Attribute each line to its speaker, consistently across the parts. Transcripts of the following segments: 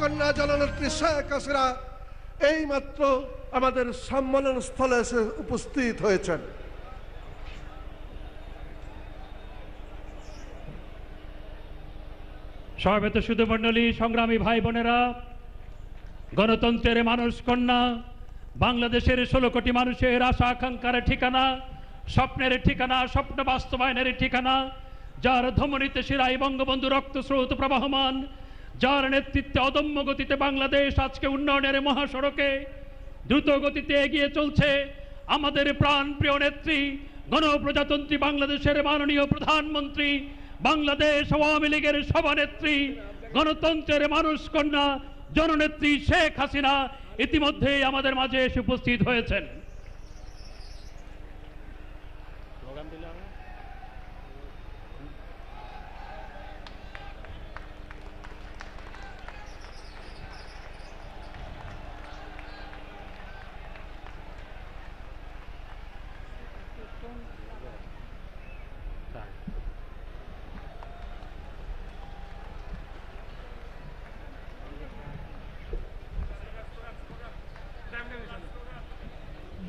Speaker 1: জননেত্রী শেখ হাসিনা এইমাত্র আমাদের সম্মেলন স্থলে এসে উপস্থিত হয়েছেন।
Speaker 2: সর্বেত শুধু মণ্ডলী সংগ্রামী ভাই বোনেরা গণতন্ত্রের মানুষ কন্যা, বাংলাদেশের ষোলো কোটি মানুষের আশা আকাঙ্ক্ষার ঠিকানা, স্বপ্নের ঠিকানা, স্বপ্ন বাস্তবায়নের ঠিকানা, যার ধমনীতে শিরাই বঙ্গবন্ধু রক্তস্রোত প্রবাহমান যার নেতৃত্বে অদম্য গতিতে বাংলাদেশ আজকে উন্নয়নের মহাসড়কে দ্রুত গতিতে এগিয়ে চলছে, আমাদের প্রাণ প্রিয় নেত্রী, গণপ্রজাতন্ত্রী বাংলাদেশের মাননীয় প্রধানমন্ত্রী, বাংলাদেশ আওয়ামী লীগের সভানেত্রী, গণতন্ত্রের মানুষ কন্যা জননেত্রী শেখ হাসিনা ইতিমধ্যেই আমাদের মাঝে এসে উপস্থিত হয়েছেন।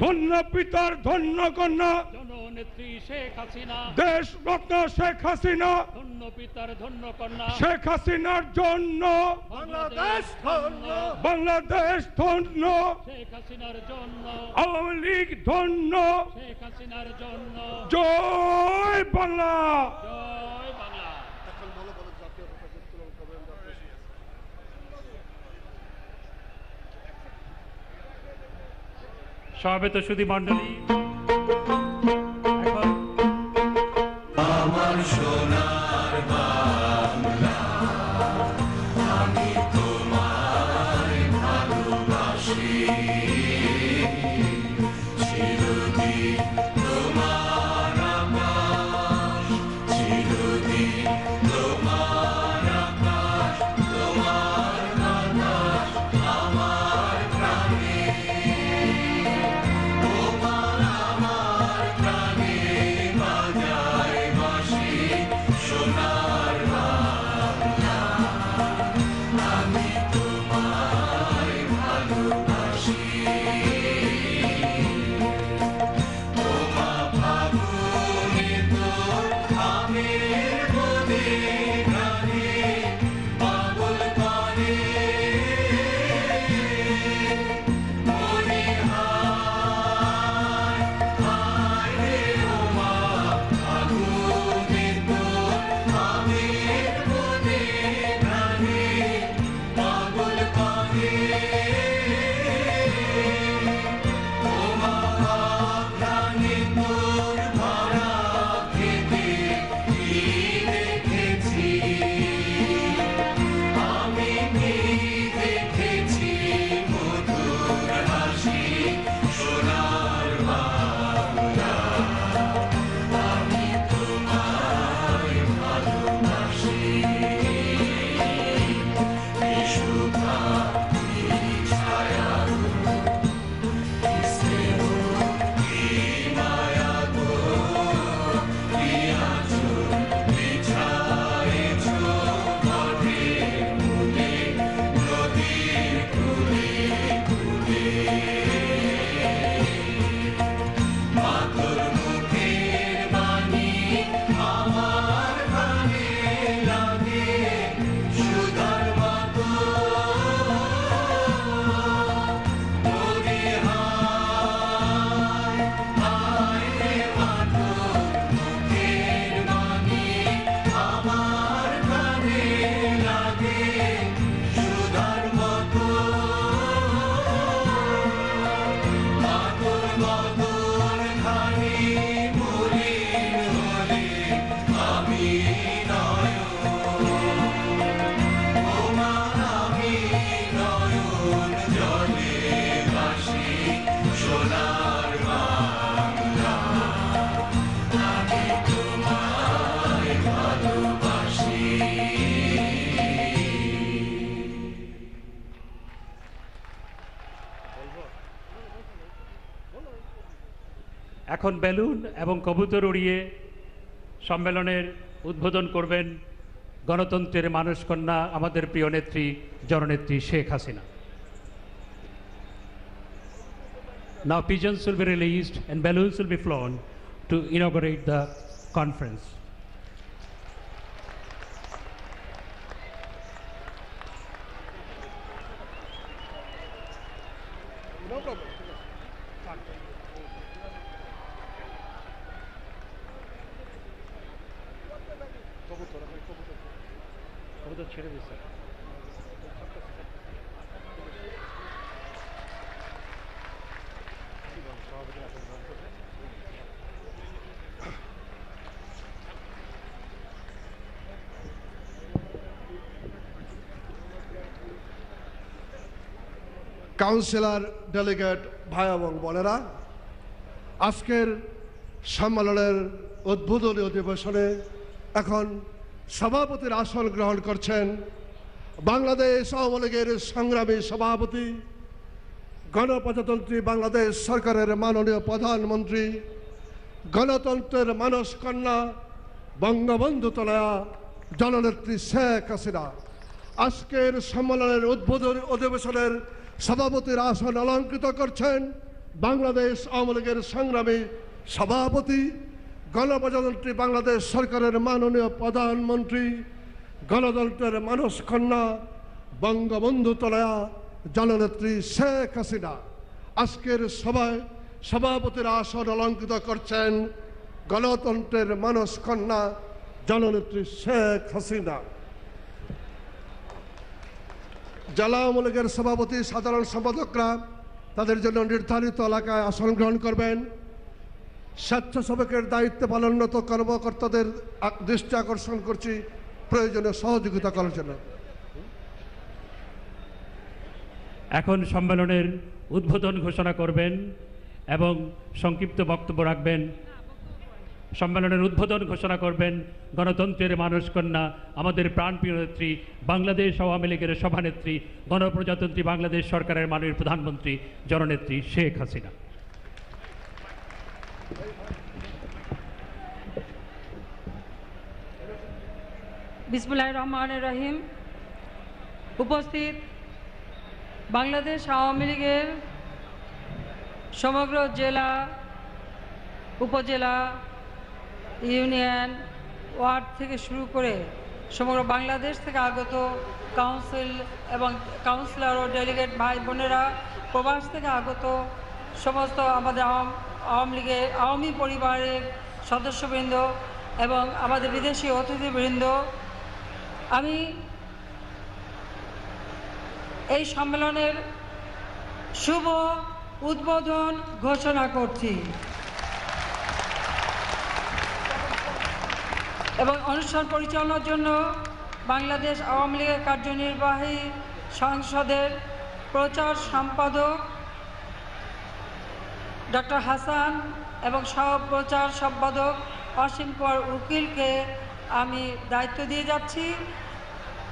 Speaker 3: ধন্য পিতার ধন্য কন্যা।
Speaker 2: জননেত্রী শেখ হাসিনা।
Speaker 3: দেশ রত্ন শেখ হাসিনা।
Speaker 2: ধন্য পিতার ধন্য কন্যা।
Speaker 3: শেখ হাসিনার জন্য।
Speaker 1: বাংলাদেশ ধন্য।
Speaker 3: বাংলাদেশ ধন্য।
Speaker 2: শেখ হাসিনার জন্য।
Speaker 3: আওয়ামী লীগ ধন্য।
Speaker 2: শেখ হাসিনার জন্য।
Speaker 3: জয় বাংলা।
Speaker 2: জয় বাংলা সবেত সুধী মণ্ডলী। my এখন বেলুন এবং কবুতর উড়িয়ে সম্মেলনের উদ্বোধন করবেন গণতন্ত্রের মানুষ কন্যা আমাদের প্রিয় নেত্রী জননেত্রী Sheikh Hasina Now pigeons will be released and balloons will be flown to inaugurate the conference. ছেড়ে
Speaker 1: কাউন্সিলর ডেলিগেট ভাই এবং বোনেরা আজকের সম্মেলনের উদ্বোধনী অধিবেশনে এখন সভাপতির আসন গ্রহণ করছেন বাংলাদেশ আওয়ামী লীগের সংগ্রামী সভাপতি, গণপ্রজাতন্ত্রী বাংলাদেশ সরকারের মাননীয় প্রধানমন্ত্রী, গণতন্ত্রের মানস কন্যা বঙ্গবন্ধু তনয়া, জননেত্রী শেখ হাসিনা। আজকের সম্মেলনের উদ্বোধন অধিবেশনের সভাপতির আসন অলঙ্কৃত করছেন বাংলাদেশ আওয়ামী লীগের সংগ্রামী সভাপতি গণপ্রজাতন্ত্রী বাংলাদেশ সরকারের মাননীয় প্রধানমন্ত্রী, গণতন্ত্রের মানস কন্যা, বঙ্গবন্ধু তনয়া, জননেত্রী শেখ হাসিনা। আজকের সভায় সভাপতির আসন অলঙ্কৃত করছেন গণতন্ত্রের মানস কন্যা, জননেত্রী শেখ হাসিনা। জেলা আওয়ামী সভাপতি, সাধারণ সম্পাদকরা তাদের জন্য নির্ধারিত এলাকায় আসন গ্রহণ করবেন। স্বেচ্ছাসেবকের দায়িত্ব পালনরত কর্মকর্তাদের দৃষ্টি আকর্ষণ করছি প্রয়োজনীয় সহযোগিতা করার জন্য।
Speaker 2: এখন সম্মেলনের উদ্বোধন ঘোষণা করবেন এবং সংক্ষিপ্ত বক্তব্য রাখবেন। সম্মেলনের উদ্বোধন ঘোষণা করবেন গণতন্ত্রের মানুষ কন্যা আমাদের প্রাণপ্রিয় নেত্রী, বাংলাদেশ আওয়ামী লীগের সভানেত্রী, গণপ্রজাতন্ত্রী বাংলাদেশ সরকারের মাননীয় প্রধানমন্ত্রী, জননেত্রী শেখ হাসিনা।
Speaker 4: বিসমুল্লাহ রহমান রহিম। উপস্থিত বাংলাদেশ আওয়ামী লীগের সমগ্র জেলা, উপজেলা, ইউনিয়ন, ওয়ার্ড থেকে শুরু করে সমগ্র বাংলাদেশ থেকে আগত কাউন্সিল এবং কাউন্সিলর ও ডেলিগেট ভাই বোনেরা, প্রবাস থেকে আগত সমস্ত আমাদের আওয়াম- লীগের আওয়ামী পরিবারের সদস্যবৃন্দ এবং আমাদের বিদেশি অতিথিবৃন্দ, আমি এই সম্মেলনের শুভ উদ্বোধন ঘোষণা করছি। এবং অনুষ্ঠান পরিচালনার জন্য বাংলাদেশ আওয়ামী লীগের কার্যনির্বাহী সংসদের প্রচার সম্পাদক ডক্টর হাসান এবং সহ প্রচার সম্পাদক অসীম কুমার উকিলকে আমি দায়িত্ব দিয়ে যাচ্ছি।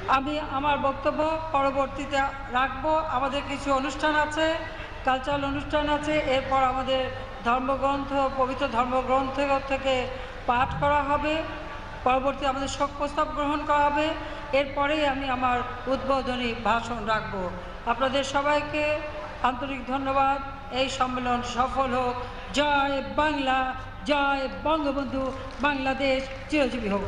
Speaker 4: আমি আমার বক্তব্য পরবর্তীতে রাখব। আমাদের কিছু অনুষ্ঠান আছে কালচারাল অনুষ্ঠান আছে। এরপর আমাদের ধর্মগ্রন্থ, পবিত্র ধর্মগ্রন্থ থেকে পাঠ করা হবে। পরবর্তী আমাদের শোক প্রস্তাব গ্রহণ করা হবে। এরপরেই আমি আমার উদ্বোধনী ভাষণ রাখব। আপনাদের সবাইকে আন্তরিক ধন্যবাদ। এই সম্মেলন সফল হোক। জয় বাংলা জয় বঙ্গবন্ধু বাংলাদেশ চিরজীবী হোক।